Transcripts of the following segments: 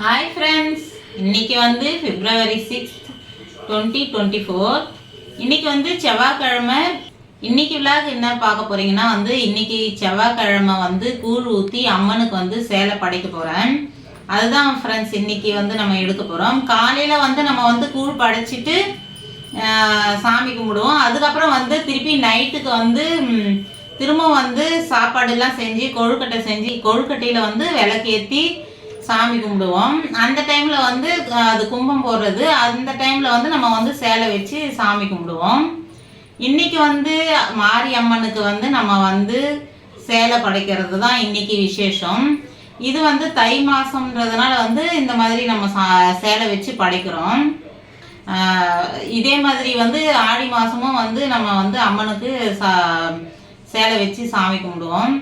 Hi friends இன்னைக்கு வந்து February six twenty twenty four இன்னைக்கு வந்து செவ்வாய்க்கிழமை. இன்னைக்கு விழாக்கு என்ன பார்க்க போறீங்கன்னா வந்து இன்னைக்கு செவ்வாய்க்கிழமை வந்து கூழ் ஊற்றி அம்மனுக்கு வந்து சேலை படைக்க போகிறேன் அதுதான் ஃப்ரெண்ட்ஸ் இன்னைக்கு வந்து நம்ம எடுக்க போகிறோம் காலையில் வந்து நம்ம வந்து கூழ் படைச்சிட்டு சாமி கும்பிடுவோம். அதுக்கப்புறம் வந்து திருப்பி நைட்டுக்கு வந்து திரும்ப வந்து சாப்பாடுலாம் செஞ்சு கொழுக்கட்டை செஞ்சு கொழுக்கட்டையில் வந்து விளக்கேற்றி சாமி கும்பிடுவோம். அந்த டைமில் வந்து அது கும்பம் போடுறது. அந்த டைமில் வந்து நம்ம வந்து சேலை வச்சு சாமி கும்பிடுவோம். இன்னைக்கு வந்து மாரியம்மனுக்கு வந்து நம்ம வந்து சேலை படைக்கிறது தான் இன்னைக்கு விசேஷம். இது வந்து தை மாசம்ன்றதுனால வந்து இந்த மாதிரி நம்ம சா சேலை வச்சு படைக்கிறோம். இதே மாதிரி வந்து ஆடி மாதமும் வந்து நம்ம வந்து அம்மனுக்கு சா சேலை வச்சு சாமி கும்பிடுவோம்.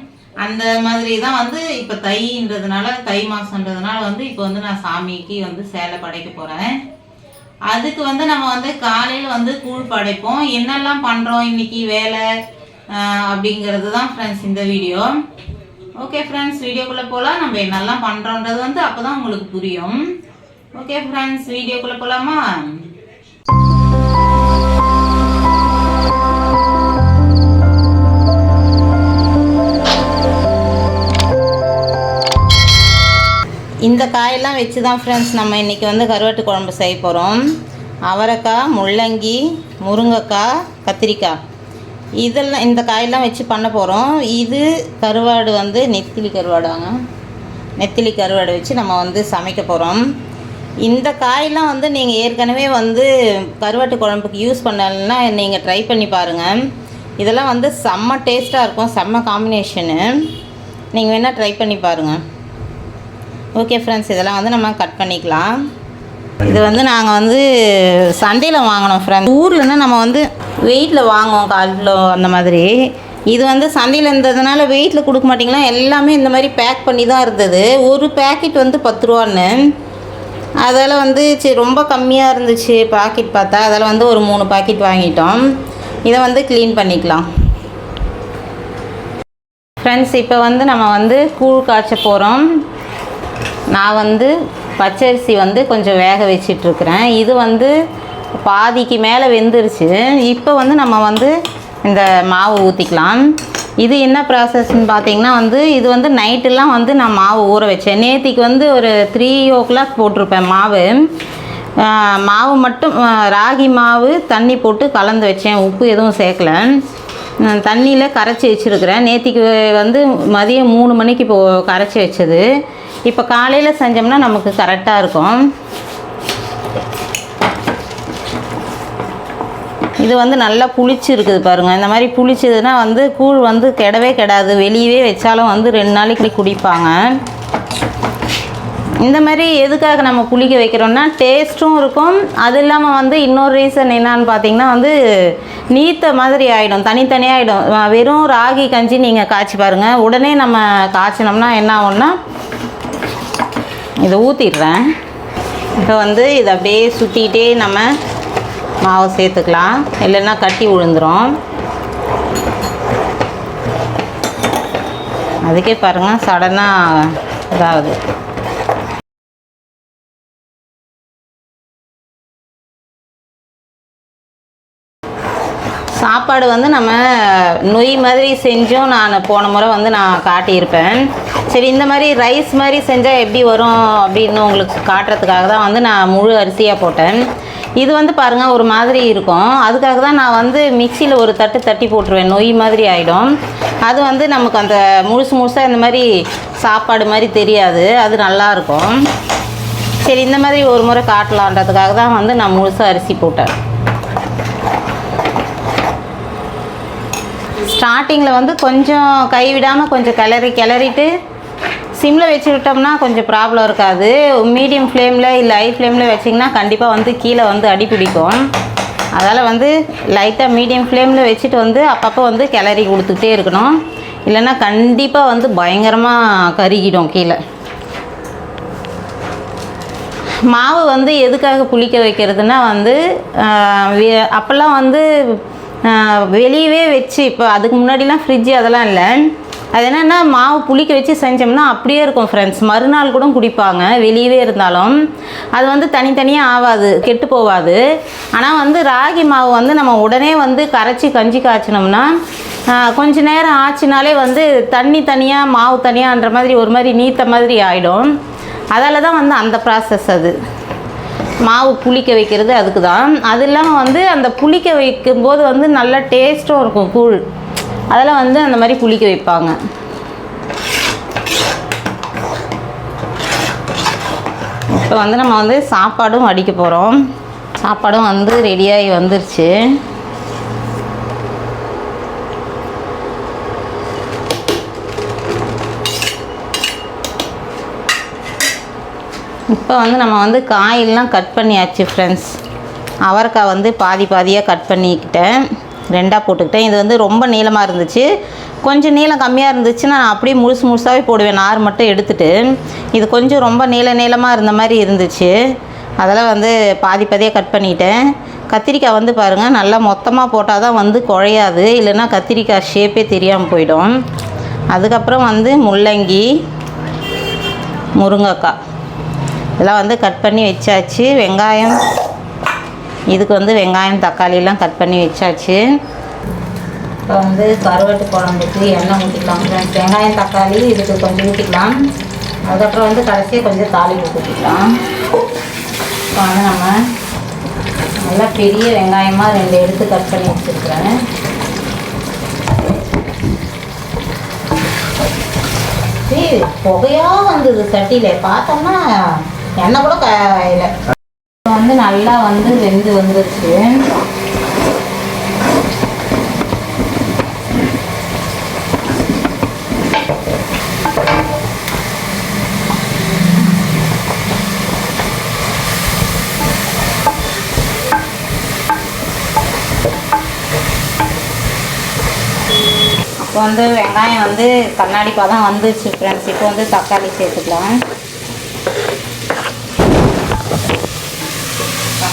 அந்த மாதிரி தான் வந்து இப்போ தைன்றதுனால தை மாதன்றதுனால வந்து இப்போ வந்து நான் சாமிக்கு வந்து சேலை படைக்க போகிறேன் அதுக்கு வந்து நம்ம வந்து காலையில் வந்து கூழ் படைப்போம். என்னெல்லாம் பண்ணுறோம் இன்னைக்கு வேலை? அப்படிங்கிறது தான் ஃப்ரெண்ட்ஸ் இந்த வீடியோ ஓகே ஃப்ரெண்ட்ஸ் வீடியோக்குள்ளே போகலாம் நம்ம என்னெல்லாம் பண்ணுறோன்றது வந்து அப்போ தான் உங்களுக்கு புரியும். ஓகே ஃப்ரெண்ட்ஸ் வீடியோக்குள்ளே போகலாமா இந்த காயெல்லாம் வச்சு தான் ஃப்ரெண்ட்ஸ் நம்ம இன்றைக்கி வந்து கருவாட்டு குழம்பு செய்ய போகிறோம் அவரைக்காய் முள்ளங்கி முருங்கைக்காய் கத்திரிக்காய். இதெல்லாம் இந்த காயெல்லாம் வச்சு பண்ண போகிறோம் இது கருவாடு வந்து நெத்திலி கருவாடாங்க நெத்திலி கருவாடு வச்சு நம்ம வந்து சமைக்க போகிறோம் இந்த காயெல்லாம் வந்து நீங்கள் ஏற்கனவே வந்து கருவாட்டு குழம்புக்கு யூஸ் பண்ணலைன்னா நீங்கள் ட்ரை பண்ணி பாருங்கள் இதெல்லாம் வந்து செம்ம டேஸ்ட்டாக இருக்கும் செம்ம காம்பினேஷனு நீங்கள் வேணால் ட்ரை பண்ணி பாருங்கள் ஓகே ஃப்ரெண்ட்ஸ் இதெல்லாம் வந்து நம்ம கட் பண்ணிக்கலாம். இது வந்து நாங்கள் வந்து சண்டையில் வாங்கினோம் ஃப்ரெண்ட்ஸ் ஊர்லன்னா நம்ம வந்து வெயிட்டில் வாங்குவோம் கால் கிலோ அந்த மாதிரி. இது வந்து சந்தையில் இருந்ததுனால வெயிட்டில் கொடுக்க மாட்டிங்களா? எல்லாமே இந்த மாதிரி பேக் பண்ணி தான் இருந்தது. ஒரு பேக்கெட் வந்து பத்து ரூபான்னு. அதால் வந்து சரி ரொம்ப கம்மியாக இருந்துச்சு பாக்கெட் பார்த்தா. அதில் வந்து ஒரு மூணு பாக்கெட் வாங்கிட்டோம். இதை வந்து க்ளீன் பண்ணிக்கலாம். ஃப்ரெண்ட்ஸ் இப்போ வந்து நம்ம வந்து கூழ் காய்ச்ச போகிறோம் நான் வந்து பச்சரிசி வந்து கொஞ்சம் வேக வச்சிட்ருக்குறேன். இது வந்து பாதிக்கு மேலே வெந்துருச்சு. இப்போ வந்து நம்ம வந்து இந்த மாவு ஊற்றிக்கலாம் இது என்ன ப்ராசஸ்ன்னு பார்த்தீங்கன்னா வந்து இது வந்து நைட்டெல்லாம் வந்து நான் மாவு ஊற வச்சேன். நேத்திக்கு வந்து ஒரு த்ரீ ஓ கிளாக் போட்டிருப்பேன் மாவு. மாவு மட்டும் ராகி மாவு தண்ணி போட்டு கலந்து வச்சேன். உப்பு எதுவும் சேர்க்கல. தண்ணியில் கரைச்சி வச்சுருக்கிறேன். நேத்திக்கு வந்து மதியம் மூணு மணிக்கு இப்போ கரைச்சி வச்சது. இப்போ காலையில் செஞ்சோம்னா நமக்கு கரெக்டாக இருக்கும். இது வந்து நல்லா புளிச்சு இருக்குது பாருங்கள் இந்த மாதிரி புளிச்சதுன்னா வந்து கூழ் வந்து கெடவே கெடாது. வெளியவே வச்சாலும் வந்து ரெண்டு நாளைக்கு குடிப்பாங்க. இந்த மாதிரி எதுக்காக நம்ம புளிக்க வைக்கிறோம்னா டேஸ்ட்டும் இருக்கும். அது இல்லாமல் வந்து இன்னொரு ரீசன் என்னான்னு பார்த்தீங்கன்னா வந்து நீத்த மாதிரி ஆகிடும் தனித்தனியாக ஆகிடும் வெறும் ராகி கஞ்சி நீங்கள் காய்ச்சி பாருங்கள் உடனே நம்ம காய்ச்சினோம்னா என்ன ஆகும்னா இதை ஊற்றிடுறேன் இப்போ வந்து இதை அப்படியே சுற்றிக்கிட்டே நம்ம மாவு சேர்த்துக்கலாம். இல்லைன்னா கட்டி விழுந்துரும் அதுக்கே பாருங்கள் சடனாக இதாகுது. சாப்பாடு வந்து நம்ம நொய் மாதிரி செஞ்சும். நான் போன முறை வந்து நான் காட்டியிருப்பேன். சரி இந்த மாதிரி ரைஸ் மாதிரி செஞ்சால் எப்படி வரும் அப்படின்னு உங்களுக்கு காட்டுறதுக்காக தான் வந்து நான் முழு அரிசியாக போட்டேன். இது வந்து பாருங்கள் ஒரு மாதிரி இருக்கும். அதுக்காக தான் நான் வந்து மிக்சியில் ஒரு தட்டு தட்டி போட்டுருவேன். நொய் மாதிரி ஆகிடும் அது வந்து நமக்கு அந்த முழுசு முழுசாக இந்த மாதிரி சாப்பாடு மாதிரி தெரியாது. அது நல்லாயிருக்கும் சரி இந்த மாதிரி ஒரு முறை காட்டலான்றதுக்காக தான் வந்து நான் முழுசாக அரிசி போட்டேன். ஸ்டார்டிங்கில் வந்து கொஞ்சம் கைவிடாமல் கொஞ்சம் கிளறி கிளறிட்டு சிம்மில் வச்சு விட்டோம்னா கொஞ்சம் ப்ராப்ளம் இருக்காது. மீடியம் ஃப்ளேமில் இல்லை ஹை ஃப்ளேமில் வச்சிங்கன்னா கண்டிப்பாக வந்து கீழே வந்து அடி பிடிக்கும். அதால் வந்து லைட்டாக மீடியம் ஃப்ளேமில் வச்சுட்டு வந்து அப்பப்போ வந்து கிளறி கொடுத்துட்டே இருக்கணும். இல்லைன்னா கண்டிப்பாக வந்து பயங்கரமாக கருகிடும் கீழே. மாவு வந்து எதுக்காக புளிக்க வைக்கிறதுனா வந்து அப்போல்லாம் வந்து வெளியவே வச்சு இப்போ அதுக்கு முன்னாடிலாம் ஃப்ரிட்ஜ் அதெல்லாம் இல்லை. அது என்னென்னா மாவு புளிக்க வச்சு செஞ்சோம்னா அப்படியே இருக்கும் ஃப்ரெண்ட்ஸ் மறுநாள் கூட குடிப்பாங்க வெளியவே இருந்தாலும். அது வந்து தனித்தனியாக ஆகாது கெட்டு போகாது ஆனால் வந்து ராகி மாவு வந்து நம்ம உடனே வந்து கரைச்சி கஞ்சி காய்ச்சினோம்னா கொஞ்ச நேரம் ஆச்சுனாலே வந்து தண்ணி தனியாக மாவு தனியான்ற மாதிரி ஒரு மாதிரி நீத்த மாதிரி ஆகிடும் அதால் தான் வந்து அந்த ப்ராசஸ் அது. மாவு புளிக்க வைக்கிறது அதுக்கு தான் அது இல்லாமல் வந்து அந்த புளிக்க வைக்கும்போது வந்து நல்ல டேஸ்ட்டும் இருக்கும் கூழ். அதெல்லாம் வந்து அந்த மாதிரி புளிக்க வைப்பாங்க. இப்போ வந்து நம்ம வந்து சாப்பாடும் வடிக்க போகிறோம். சாப்பாடும் வந்து ரெடியாகி வந்துருச்சு. இப்போ வந்து நம்ம வந்து காயெல்லாம் கட் பண்ணியாச்சு ஃப்ரெண்ட்ஸ் அவரைக்காய் வந்து பாதி பாதியாக கட் பண்ணிக்கிட்டேன். ரெண்டாக போட்டுக்கிட்டேன். இது வந்து ரொம்ப நீளமாக இருந்துச்சு. கொஞ்சம் நீளம் கம்மியாக இருந்துச்சுன்னா நான் அப்படியே முழுசு முழுசாகவே போடுவேன். நார் மட்டும் எடுத்துட்டு. இது கொஞ்சம் ரொம்ப நீள நீளமாக இருந்த மாதிரி இருந்துச்சு. அதெல்லாம் வந்து பாதி பாதியாக கட் பண்ணிட்டேன். கத்திரிக்காய் வந்து பாருங்கள் நல்லா மொத்தமாக போட்டால் தான் வந்து குழையாது. இல்லைன்னா கத்திரிக்காய் ஷேப்பே தெரியாமல் போயிடும். அதுக்கப்புறம் வந்து முள்ளங்கி முருங்கைக்காய். இதெல்லாம் வந்து கட் பண்ணி வச்சாச்சு. வெங்காயம். இதுக்கு வந்து வெங்காயம் தக்காளிலாம் கட் பண்ணி வச்சாச்சு. இப்போ வந்து கருவாட்டு குழம்புக்கு எண்ணெய் ஊற்றிக்கலாம் ஃப்ரெண்ட்ஸ் வெங்காயம் தக்காளி இதுக்கு கொஞ்சம் ஊற்றிக்கலாம் அதுக்கப்புறம் வந்து கடைசியாக கொஞ்சம் தாளிப்பு ஊற்றிக்கலாம் இப்போ வந்து நம்ம நல்லா பெரிய வெங்காயமாக ரெண்டு எடுத்து கட் பண்ணி வச்சுருக்கிறேன். ஏய், புகையா வந்தது சட்டியில். பார்த்தோம்னா எண்ணெய் கூட க வந்து நல்லா வந்து வெந்து வந்துருச்சு இப்போ வந்து வெங்காயம் வந்து கண்ணாடி பதம் வந்துச்சு ஃப்ரெண்ட்ஸ் இப்போ வந்து தக்காளி சேர்த்துக்கலாம்.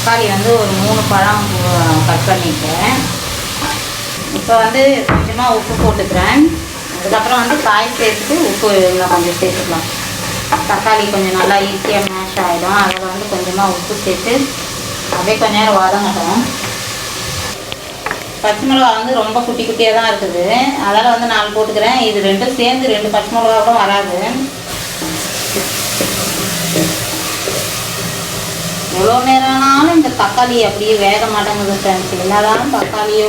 தக்காளி வந்து ஒரு மூணு பழம் கட் பண்ணிட்டேன். இப்போ வந்து கொஞ்சமாக உப்பு போட்டுக்கிறேன். அதுக்கப்புறம் வந்து காய் சேர்த்துட்டு உப்பு இன்னும் கொஞ்சம் சேர்த்துக்கலாம். தக்காளி கொஞ்சம் நல்லா ஈஸியாக மேஷ் ஆகிடும் அதில் வந்து கொஞ்சமாக உப்பு சேர்த்து அப்படியே கொஞ்ச நேரம் வதங்கட்டும். பச்சை மிளகா வந்து ரொம்ப குட்டி குட்டியாக தான் இருக்குது. அதனால் வந்து நாலு போட்டுக்கிறேன். இது ரெண்டும் சேர்ந்து ரெண்டு பச்சை மிளகா கூட வராது. எவ்வளோ நேரம் ஆனாலும் இந்த தக்காளி அப்படியே வேக மாட்டேங்குது ஃப்ரெண்ட்ஸ் என்னதான் தக்காளியோ.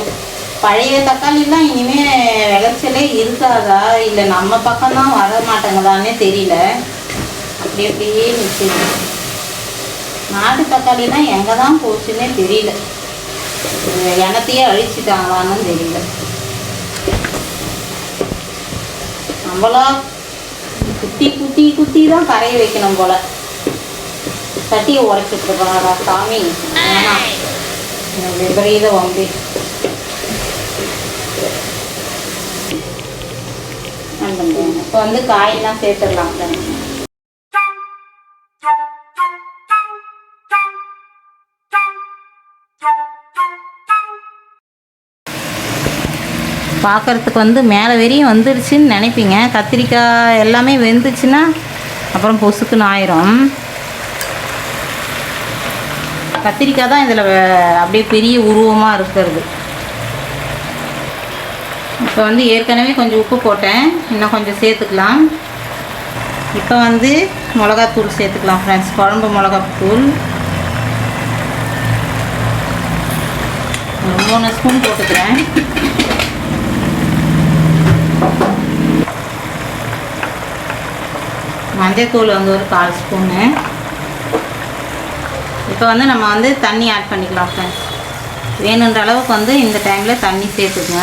பழைய தக்காளிலாம் இனிமேல் விளைச்சலே இருக்காதா? இல்லை நம்ம பக்கம்தான் வர மாட்டேங்குதானே தெரியல. அப்படி அப்படியே நிற்கிது நாட்டு தக்காளிலாம் எங்கே தான் போச்சுன்னே தெரியல. இனத்தையே எனத்தையே அழிச்சிட்டாங்களான்னு தெரியல. நம்மளா குத்தி குத்தி குத்தி தான் கரைய வைக்கணும் போல. சட்டியை உரைச்சிட்டு இருக்காடா சாமி. விபரீத வம்பி. இப்போ வந்து காயெல்லாம் சேர்த்துடலாம். பார்க்குறதுக்கு பார்க்கறதுக்கு வந்து மேலே வெறியும் வந்துருச்சுன்னு நினைப்பீங்க. கத்திரிக்காய் எல்லாமே வெந்துச்சுன்னா அப்புறம் பொசுக்குன்னு ஆயிரும். கத்திரிக்காய் தான் இதில் அப்படியே பெரிய உருவமாக இருக்கிறது. இப்போ வந்து ஏற்கனவே கொஞ்சம் உப்பு போட்டேன். இன்னும் கொஞ்சம் சேர்த்துக்கலாம். இப்போ வந்து மிளகாத்தூள் சேர்த்துக்கலாம் ஃப்ரெண்ட்ஸ் குழம்பு மிளகாத்தூள். ஒரு மூணு ஸ்பூன் போட்டுக்கிறேன். மஞ்சத்தூள் வந்து ஒரு கால் ஸ்பூனு இப்போ வந்து நம்ம வந்து தண்ணி ஆட் பண்ணிக்கலாம் ஃப்ரெண்ட்ஸ் வேணுன்ற அளவுக்கு வந்து இந்த டைமில் தண்ணி சேர்த்துக்குங்க.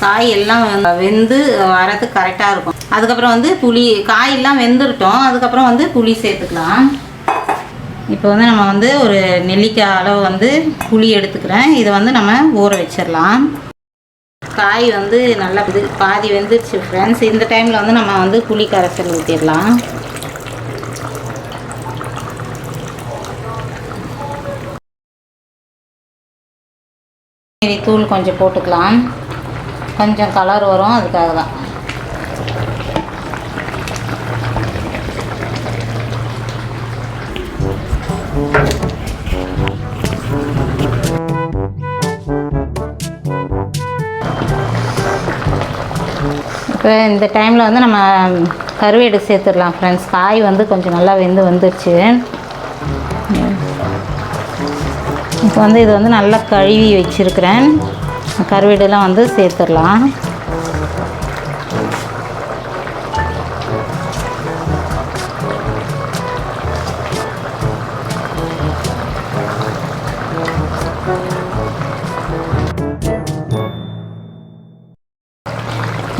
காய் எல்லாம் வெந்து வரது கரெக்டாக இருக்கும். அதுக்கப்புறம் வந்து புளி காயெல்லாம் வெந்துருட்டோம். அதுக்கப்புறம் வந்து புளி சேர்த்துக்கலாம். இப்போ வந்து நம்ம வந்து ஒரு நெல்லிக்காய் அளவு வந்து புளி எடுத்துக்கிறேன். இதை வந்து நம்ம ஊற வச்சிடலாம் காய் வந்து நல்லா இது பாதி வெந்துருச்சு ஃப்ரெண்ட்ஸ் இந்த டைமில் வந்து நம்ம வந்து புளி கரைசல் ஊற்றிடலாம் தூள் கொஞ்சம் போட்டுக்கலாம். கொஞ்சம் கலர் வரும் அதுக்காக தான். இப்போ இந்த டைமில் வந்து நம்ம கருவேடு சேர்த்துடலாம் ஃப்ரெண்ட்ஸ் காய் வந்து கொஞ்சம் நல்லா வெந்து வந்துருச்சு. இப்போ வந்து இது வந்து நல்லா கழுவி வச்சுருக்கிறேன். கருவேடெல்லாம் வந்து சேர்த்துடலாம்.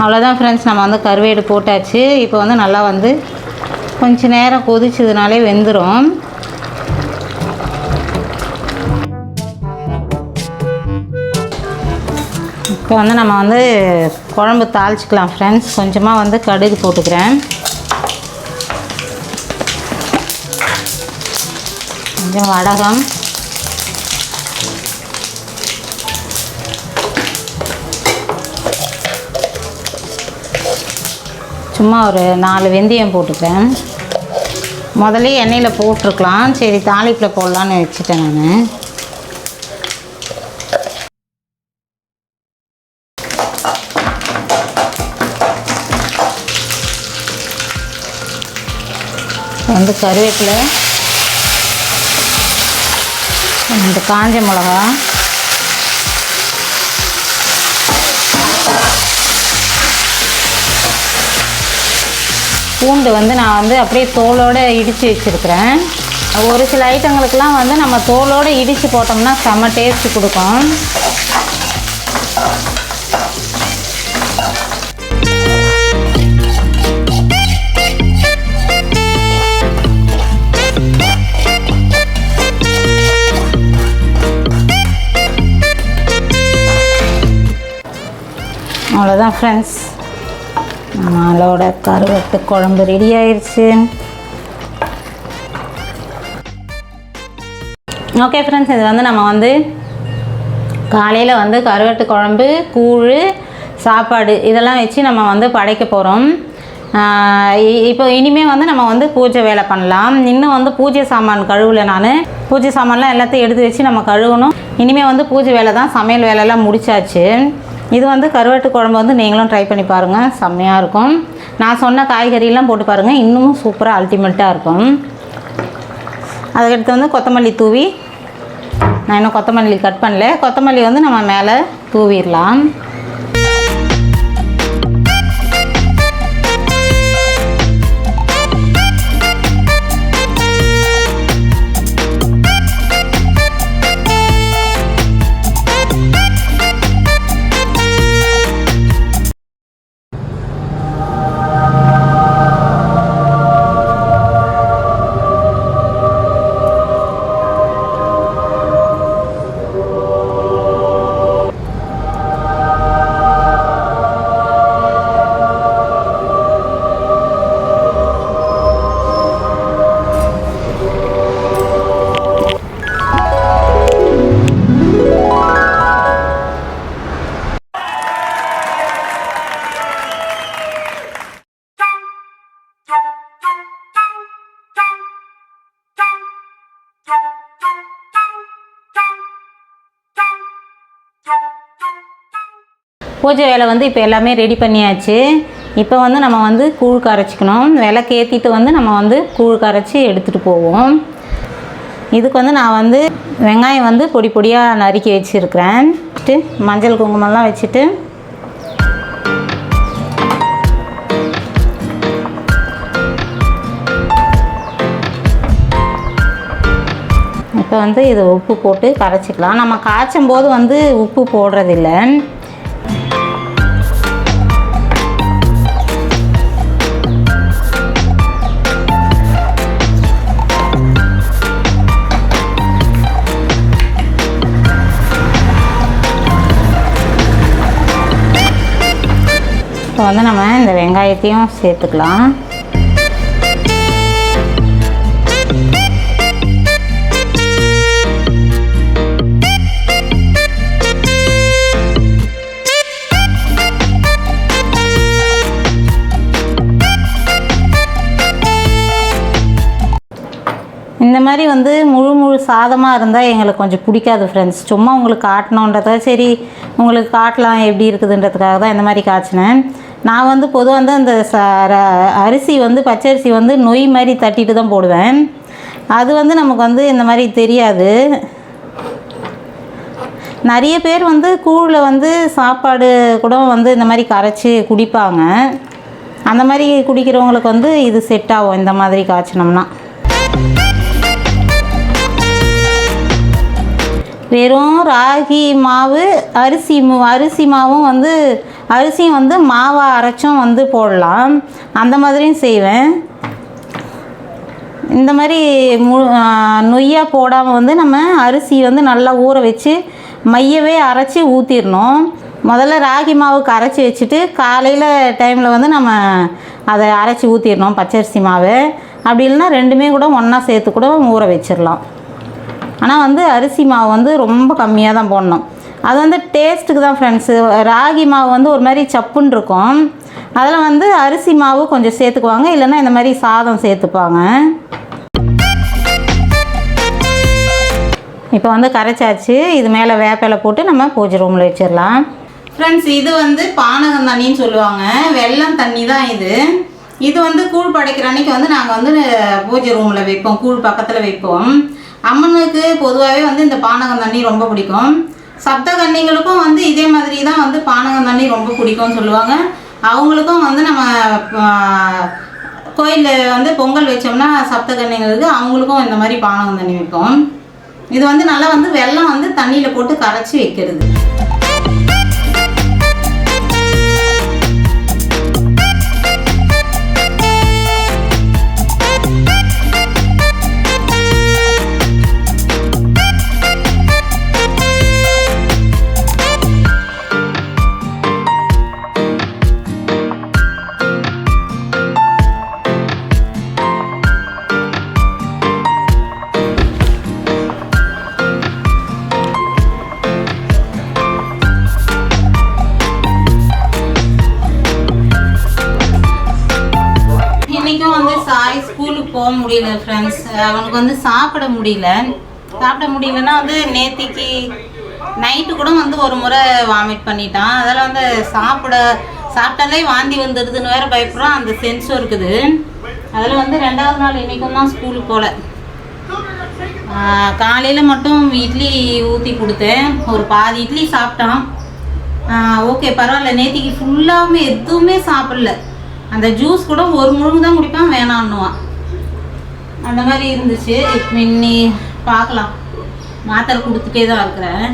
அவ்வளோதான் ஃப்ரெண்ட்ஸ் நம்ம வந்து கருவேடு போட்டாச்சு. இப்போ வந்து நல்லா வந்து கொஞ்சம் நேரம் கொதிச்சதுனாலே வெந்துடும் இப்போ வந்து நம்ம வந்து குழம்பு தாளிச்சிக்கலாம் ஃப்ரெண்ட்ஸ் கொஞ்சமாக வந்து கடுகு போட்டுக்கிறேன். கொஞ்சம் வடகம். சும்மா ஒரு நாலு வெந்தயம் போட்டுக்கிறேன். முதல்ல எண்ணெயில் போட்டிருக்கலாம். சரி தாளிப்பில் போடலான்னு வச்சுட்டேன் நான். வந்து கருவேப்பிலை இந்த காஞ்ச மிளகா பூண்டு வந்து நான் வந்து அப்படியே தோலோடு இடித்து வச்சுருக்கிறேன். ஒரு சில ஐட்டங்களுக்கெல்லாம் வந்து நம்ம தோலோடு இடித்து போட்டோம்னா செம்ம டேஸ்ட்டு கொடுக்கும். அவ்வளோதான் ஃப்ரெண்ட்ஸ் நம்மளோட கருவட்டு குழம்பு ரெடி ஆயிடுச்சு ஓகே ஃப்ரெண்ட்ஸ் இது வந்து நம்ம வந்து காலையில் வந்து கருவட்டு குழம்பு கூழ் சாப்பாடு இதெல்லாம் வச்சு நம்ம வந்து படைக்க போகிறோம் இப்போ இனிமேல் வந்து நம்ம வந்து பூஜை வேலை பண்ணலாம். இன்னும் வந்து பூஜை சாமான் கழுவலை நான். பூஜை சாமான்லாம் எல்லாத்தையும் எடுத்து வச்சு நம்ம கழுவணும். இனிமேல் வந்து பூஜை வேலை தான் சமையல் வேலைலாம் முடிச்சாச்சு. இது வந்து கருவாட்டு குழம்பு வந்து நீங்களும் ட்ரை பண்ணி பாருங்கள் செம்மையாக இருக்கும். நான் சொன்ன காய்கறியெல்லாம் போட்டு பாருங்கள் இன்னமும் சூப்பராக அல்டிமேட்டாக இருக்கும். அதுக்கடுத்து வந்து கொத்தமல்லி தூவி. நான் இன்னும் கொத்தமல்லி கட் பண்ணல. கொத்தமல்லி வந்து நம்ம மேலே தூவிடலாம். பூஜை வேலை வந்து இப்போ எல்லாமே ரெடி பண்ணியாச்சு. இப்போ வந்து நம்ம வந்து கூழ் கரைச்சிக்கணும். விளக்கு ஏற்றிட்டு வந்து நம்ம வந்து கூழ் கரைச்சி எடுத்துகிட்டு போவோம். இதுக்கு வந்து நான் வந்து வெங்காயம் வந்து பொடி பொடியாக நறுக்கி வச்சுருக்கிறேன். வச்சுட்டு மஞ்சள் குங்குமம்லாம் வச்சுட்டு இப்போ வந்து இது உப்பு போட்டு கரைச்சிக்கலாம். நம்ம காய்ச்சும் போது வந்து உப்பு போடுறதில்ல. இப்போ வந்து நம்ம இந்த வெங்காயத்தையும் சேர்த்துக்கலாம். இந்த மாதிரி வந்து முழு முழு சாதமாக இருந்தால் எங்களுக்கு கொஞ்சம் பிடிக்காது ஃப்ரெண்ட்ஸ் சும்மா உங்களுக்கு காட்டணுன்றத சரி உங்களுக்கு காட்டலாம் எப்படி இருக்குதுன்றதுக்காக தான் இந்த மாதிரி காய்ச்சினேன் நான் வந்து பொதுவாக வந்து அந்த ச ர- அரிசி வந்து பச்சரிசி வந்து நொய் மாதிரி தட்டிட்டு தான் போடுவேன். அது வந்து நமக்கு வந்து இந்த மாதிரி தெரியாது. நிறைய பேர் வந்து கூழில் வந்து சாப்பாடு கூட வந்து இந்த மாதிரி கரைச்சி குடிப்பாங்க. அந்த மாதிரி குடிக்கிறவங்களுக்கு வந்து இது செட் ஆகும் இந்த மாதிரி காய்ச்சினோம்னா. வெறும் ராகி மாவு அரிசி மு- அரிசி மாவும் வந்து அரிசியும் வந்து மாவா அரைச்சும் வந்து போடலாம். அந்த மாதிரியும் செய்வேன். இந்த மாதிரி மு நொய்யாக போடாமல் வந்து நம்ம அரிசி வந்து நல்லா ஊற வச்சு மையவே அரைச்சி ஊற்றிடணும் முதல்ல ராகி மாவுக்கு அரைச்சி வச்சுட்டு காலையில் டைமில் வந்து நம்ம அதை அரைச்சி ஊற்றிடணும் பச்சரிசி மாவு. அப்படி இல்லைன்னா ரெண்டுமே கூட ஒன்றா சேர்த்து கூட ஊற வச்சிடலாம் ஆனால் வந்து அரிசி மாவு வந்து ரொம்ப கம்மியாக தான் போடணும். அது வந்து டேஸ்ட்டுக்கு தான் ஃப்ரெண்ட்ஸு ராகி மாவு வந்து ஒரு மாதிரி சப்புன்னு இருக்கும். அதில் வந்து அரிசி மாவு கொஞ்சம் சேர்த்துக்குவாங்க. இல்லைன்னா இந்த மாதிரி சாதம் சேர்த்துப்பாங்க. இப்போ வந்து கரைச்சாச்சு. இது மேலே வேப்பிலை போட்டு நம்ம பூஜை ரூமில் வச்சிடலாம். ஃப்ரெண்ட்ஸ் இது வந்து பானகம் தண்ணின்னு சொல்லுவாங்க. வெள்ளம் தண்ணி தான் இது. இது வந்து கூழ் படைக்கிற அன்னைக்கு வந்து நாங்கள் வந்து பூஜை ரூமில் வைப்போம். கூழ் பக்கத்தில் வைப்போம். அம்மனுக்கு பொதுவாகவே வந்து இந்த பானகம் தண்ணி ரொம்ப பிடிக்கும். சப்த கன்னிகளுக்கும் வந்து இதே மாதிரி தான் வந்து பானகம் தண்ணி ரொம்ப பிடிக்கும்னு சொல்லுவாங்க. அவங்களுக்கும் வந்து நம்ம கோயிலில் வந்து பொங்கல் வச்சோம்னா சப்த கன்னிகளுக்கு அவங்களுக்கும் இந்த மாதிரி பானகம் தண்ணி வைப்போம். இது வந்து நல்லா வந்து வெள்ளம் வந்து தண்ணியில் போட்டு கரைச்சி வைக்கிறது. முடியல ஃப்ரெண்ட்ஸ் அவனுக்கு வந்து சாப்பிட முடியல. சாப்பிட முடியலன்னா வந்து நேத்திக்கு நைட்டு கூட வந்து ஒரு முறை வாமிட் பண்ணிட்டான். அதில் வந்து சாப்பிட சாப்பிட்டாலே வாந்தி வந்துடுதுன்னு வேற பயப்படுறோம் அந்த சென்ஸும் இருக்குது. அதில் வந்து ரெண்டாவது நாள் இன்றைக்கும் தான் ஸ்கூலுக்கு போகல காலையில் மட்டும் இட்லி ஊற்றி கொடுத்தேன். ஒரு பாதி இட்லி சாப்பிட்டான். ஓகே பரவாயில்ல. நேத்திக்கு ஃபுல்லாகவுமே எதுவுமே சாப்பிடல. அந்த ஜூஸ் கூட ஒரு முழுங்கு தான் குடிப்பான். வேணான்னுவான். அந்த மாதிரி இருந்துச்சு. இப்போ இன்னி பார்க்கலாம். மாத்திரை கொடுத்துட்டே தான் இருக்கிறேன்.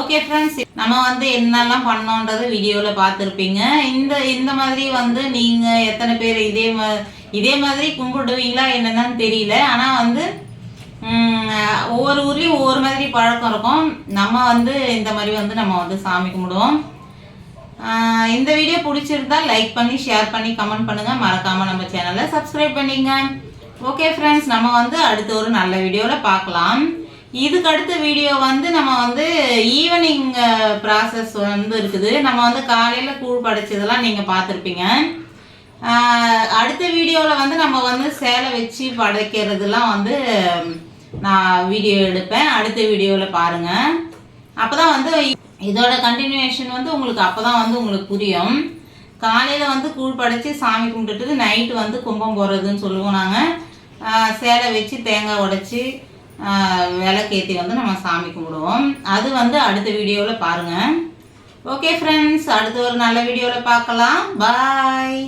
ஓகே ஃப்ரெண்ட்ஸ் நம்ம வந்து என்னெல்லாம் பண்ணோன்றது வீடியோவில் பார்த்துருப்பீங்க. இந்த இந்த மாதிரி வந்து நீங்கள் எத்தனை பேர் இதே மா இதே மாதிரி கும்பிடுவீங்களா என்னன்னு தெரியல. ஆனால் வந்து உம், ஒவ்வொரு ஊர்லேயும் ஒவ்வொரு மாதிரி பழக்கம் இருக்கும். நம்ம வந்து இந்த மாதிரி வந்து நம்ம வந்து சாமி கும்பிடுவோம். ஆஹ் இந்த வீடியோ பிடிச்சிருந்தா லைக் பண்ணி ஷேர் பண்ணி கமெண்ட் பண்ணுங்க. மறக்காம நம்ம சேனலை சப்ஸ்கிரைப் பண்ணிங்க. ஓகே ஃப்ரெண்ட்ஸ் நம்ம வந்து அடுத்த ஒரு நல்ல வீடியோவில் பார்க்கலாம். இதுக்கு அடுத்த வீடியோ வந்து நம்ம வந்து ஈவினிங் ப்ராசஸ் வந்து இருக்குது. நம்ம வந்து காலையில் கூழ் படைச்சதெல்லாம் நீங்கள் பார்த்துருப்பீங்க. அடுத்த வீடியோவில் வந்து நம்ம வந்து சேலை வச்சு படைக்கிறதுலாம் வந்து நான் வீடியோ எடுப்பேன். அடுத்த வீடியோவில் பாருங்கள் அப்போ தான் வந்து இதோட கண்டினியூஷன் வந்து உங்களுக்கு அப்போ தான் வந்து உங்களுக்கு புரியும். காலையில் வந்து கூழ் படைச்சி சாமி கும்பிட்டுட்டு நைட்டு வந்து கும்பம் போடுறதுன்னு சொல்லுவோம் நாங்கள் சேலை வச்சு தேங்காய் உடைச்சி விளக்கேற்றி வந்து நம்ம சாமி கும்பிடுவோம். அது வந்து அடுத்த வீடியோவில் பாருங்கள் ஓகே ஃப்ரெண்ட்ஸ் அடுத்த ஒரு நல்ல வீடியோவில் பார்க்கலாம். பாய்